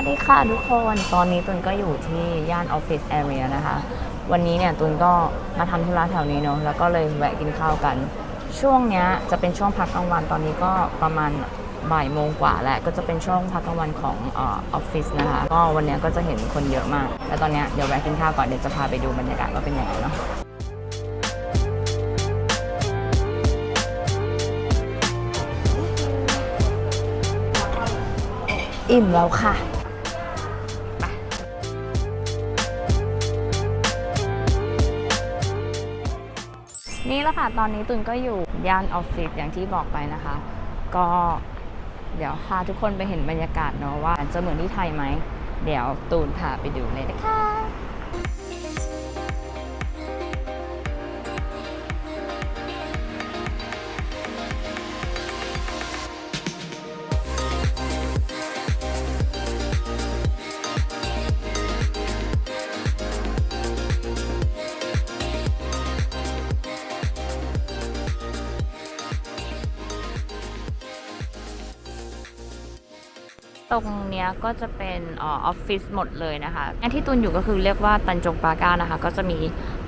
วัสดีค่ะทุกคน ตอนนี้ตุนก็อยู่ที่ย่านออฟฟิศแอเรียนะคะ วันนี้เนี่ยตุนก็มาทำธุระแถวนี้เนาะ แล้วก็เลยแวะกินข้าวกัน ช่วงเนี้ยจะเป็นช่วงพักกลางวัน ตอนนี้ก็ประมาณบ่ายโมงกว่าแล้ว ก็จะเป็นช่วงพักกลางวันของออฟฟิศนะคะ ก็วันนี้ก็จะเห็นคนเยอะมาก แล้วตอนเนี้ยเดี๋ยวแวะกินข้าวก่อน เดี๋ยวจะพาไปดูบรรยากาศว่าเป็นยังไงเนาะอิ่มแล้วค่ะ ละค่ะ ตอนนี้ตุนก็อยู่ย่านออฟฟิศอย่างที่บอกไปนะคะ ก็เดี๋ยวพาทุกคนไปเห็นบรรยากาศเนาะว่าจะเหมือนที่ไทยไหม เดี๋ยวตูนพาไปดูเลยนะคะ ตรงเนี้ยก็จะเป็นออฟฟิศหมดเลยนะคะงานที่ตุนอยู่ก็คือเรียกว่าตันจงปาก้านะคะ ก็จะมี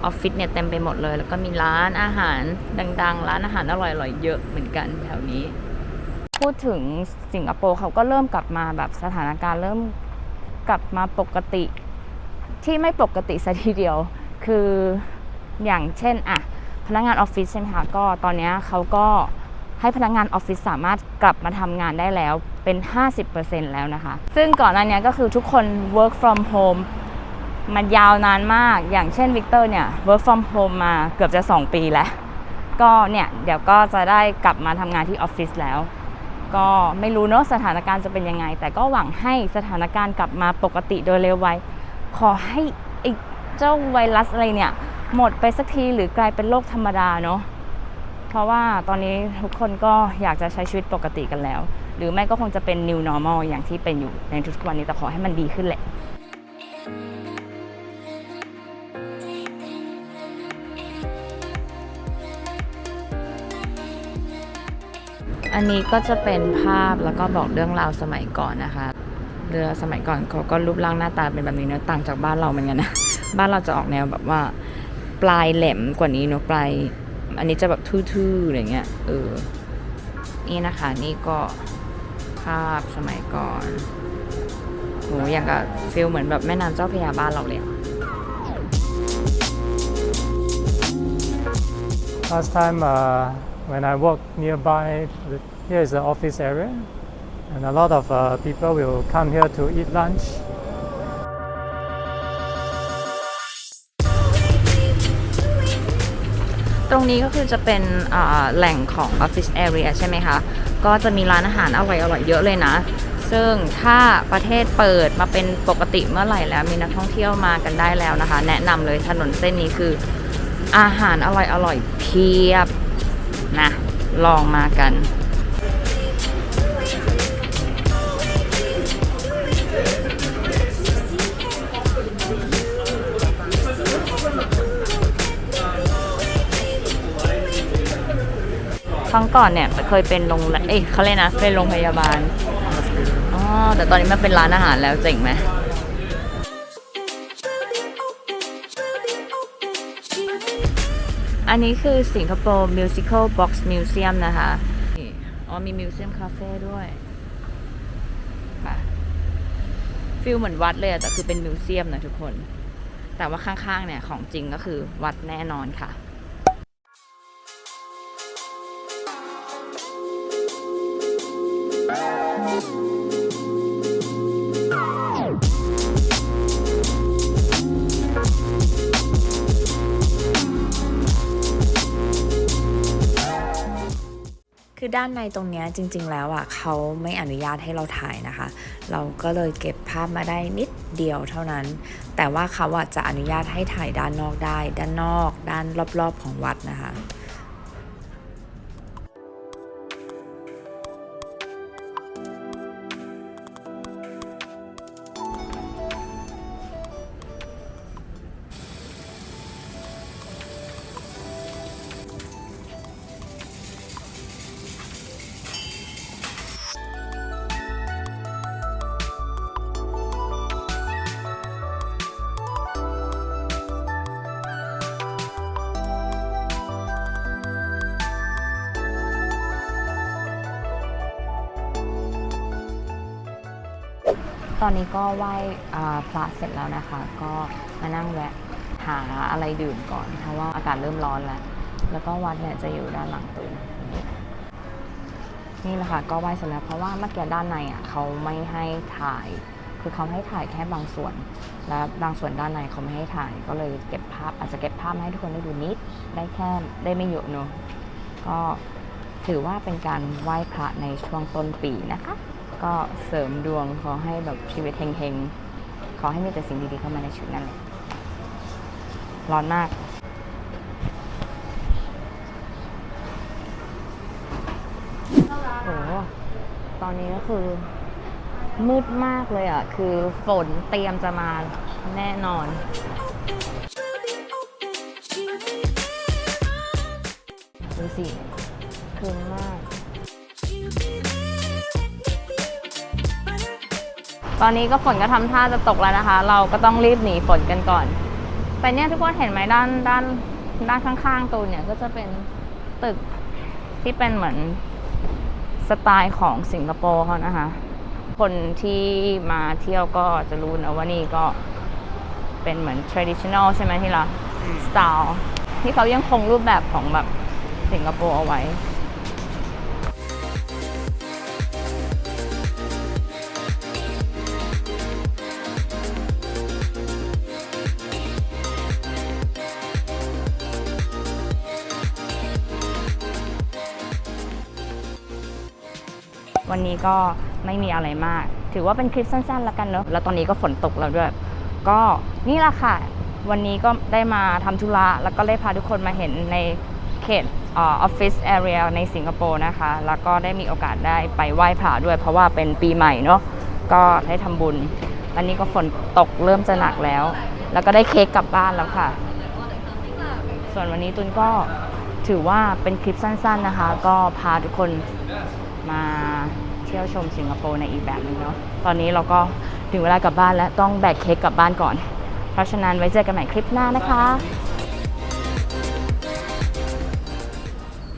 ออฟฟิศเนี่ยเต็มไปหมดเลย แล้วก็มีร้านอาหารดังๆ ร้านอาหารอร่อยๆ เยอะเหมือนกันแถวนี้ พูดถึงสิงคโปร์เขาก็เริ่มกลับมาแบบสถานการณ์เริ่มกลับมาปกติที่ไม่ปกติซะทีเดียว คืออย่างเช่นอะพนักงานออฟฟิศใช่ไหมคะก็ตอนนี้เขาก็ ให้พนักงานออฟฟิศสามารถกลับมาทำงานได้แล้วเป็น 50%แล้วนะคะ ซึ่งก่อนหน้านี้ก็คือทุกคน work from home มันยาวนานมาก อย่างเช่นวิกเตอร์เนี่ย work from home มาเกือบจะ 2 ปีแล้ว ก็เนี่ย เดี๋ยวก็จะได้กลับมาทำงานที่ออฟฟิศแล้ว ก็ไม่รู้เนอะสถานการณ์จะเป็นยังไง แต่ก็หวังให้สถานการณ์กลับมาปกติโดยเร็วไว ขอให้ไอ้เจ้าไวรัสอะไรเนี่ย หมดไปสักทีหรือกลายเป็นโรคธรรมดาเนาะ เพราะว่าตอนนี้ทุกคนก็อยากจะใช้ชีวิตปกติกันแล้ว หรือไม่ก็คงจะเป็น new normal อย่างที่เป็นอยู่ในทุกวันนี้แต่ขอให้มันดีขึ้นแหละอันนี้ก็จะเป็นภาพแล้วก็บอกเรื่องราวสมัยก่อนนะคะ เรือสมัยก่อนเขาก็รูปร่างหน้าตาเป็นแบบนี้เนอะต่างจากบ้านเราเหมือนกันนะ บ้านเราจะออกแนวแบบว่า ปลายแหลมกว่านี้เนอะปลาย อันนี้จะแบบทื่อๆอะไรเงี้ยเออนี่นะคะนี่ก็ภาพสมัยก่อนโหอย่างกับฟิลเหมือนแบบแม่น้ำเจ้าพระยาบ้านเราเลย Last time uh, when I work nearby, the- here is the office area, and a lot of uh, people will come here to eat lunch. ตรงนี้ก็คือจะเป็นแหล่งของออฟฟิศแอเรียใช่ไหมคะ ก็จะมีร้านอาหารอร่อยๆเยอะเลยนะ ซึ่งถ้าประเทศเปิดมาเป็นปกติเมื่อไหร่แล้วมีนักท่องเที่ยวมากันได้แล้วนะคะ แนะนำเลยถนนเส้นนี้คืออาหารอร่อยๆเพียบนะลองมากัน ครั้งก่อนเนี่ยเคยเป็นโรงแรมเอ้ยเขาเลยกนะเป็นโรงพยาบาลอ๋อแต่ตอนนี้มันเป็นร้านอาหารแล้วเจ๋งไหมอันนี้คือสิงคโปร์ Musical Box Museum นะคะ อ๋อมีมิวเซียมคาเฟ่ด้วยฟิลเหมือนวัดเลยอะแต่คือเป็นมิวเซียมนะทุกคน แต่ว่าข้างๆเนี่ยของจริงก็คือวัดแน่นอนค่ะ คือด้านในตรงนี้จริง ๆ แล้วอะเขาไม่อนุญาตให้เราถ่ายนะคะ เราก็เลยเก็บภาพมาได้นิดเดียวเท่านั้น แต่ว่าเขาอะจะอนุญาตให้ถ่ายด้านนอกได้ ด้านนอก ด้านรอบ ๆ ของวัดนะคะ ตอนนี้ก็ไหว้พระเสร็จแล้วนะคะ ก็มานั่งแวะหาอะไรดื่มก่อน เพราะว่าอากาศเริ่มร้อนแล้ว แล้วก็วัดเนี่ยจะอยู่ด้านหลังตูนนี่แหละค่ะก็ไหว้เสร็จแล้วเพราะว่าเมื่อกี้ด้านในอะเขาไม่ให้ถ่าย คือเขาให้ถ่ายแค่บางส่วน และบางส่วนด้านในเขาไม่ให้ถ่าย ก็เลยเก็บภาพอาจจะเก็บภาพให้ทุกคนได้ดูนิด ได้แค่ได้ไม่เยอะเนอะก็ถือว่าเป็นการไหว้พระในช่วงต้นปีนะคะ ก็เสริมดวงขอให้แบบชีวิตเฮงๆ ขอให้มีแต่สิ่งดีๆเข้ามาในชีวิตนั่นแหละร้อนมาก โอ้ตอนนี้ก็คือ มืดมากเลยอะ คือฝนเตรียมจะมาแน่นอนดูสิคืนมาก ตอนนี้ก็ฝนก็ทำท่าจะตกแล้วนะคะ เราก็ต้องรีบหนีฝนกันก่อนแต่เนี่ยทุกคนเห็นไหมด้านด้านด้านข้างๆตูนเนี่ยก็จะเป็นตึกที่เป็นเหมือนสไตล์ของสิงคโปร์เขานะคะ คนที่มาเที่ยวก็จะรู้นะว่านี่ก็เป็นเหมือน traditional ใช่ไหมที่เรา style ที่เขายังคงรูปแบบของแบบสิงคโปร์เอาไว้ วันนี้ก็ไม่มีอะไรมาก ถือว่าเป็นคลิปสั้นๆ แล้วกันเนอะแล้วตอนนี้ก็ฝนตกแล้วด้วย ก็นี่แหละค่ะ วันนี้ก็ได้มาทำธุระแล้วก็ได้พาทุกคนมาเห็นในเขตออฟฟิศแอเรียในสิงคโปร์นะคะ แล้วก็ได้มีโอกาสได้ไปไหว้พระด้วย เพราะว่าเป็นปีใหม่เนอะก็ได้ทำบุญวันนี้ก็ฝนตกเริ่มจะหนักแล้ว แล้วก็ได้เค้กกลับบ้านแล้วค่ะ ส่วนวันนี้ตุนก็ถือว่าเป็นคลิปสั้นๆนะคะ ก็พาทุกคน มาเที่ยวชมสิงคโปร์ในอีกแบบหนึงเนาะตอนนี้เราก็ถึงเวลากลับบ้านแล้วต้องแบกเค้กกลับบ้านก่อน เพราะฉะนั้นไว้เจอกันใหม่คลิปหน้านะคะ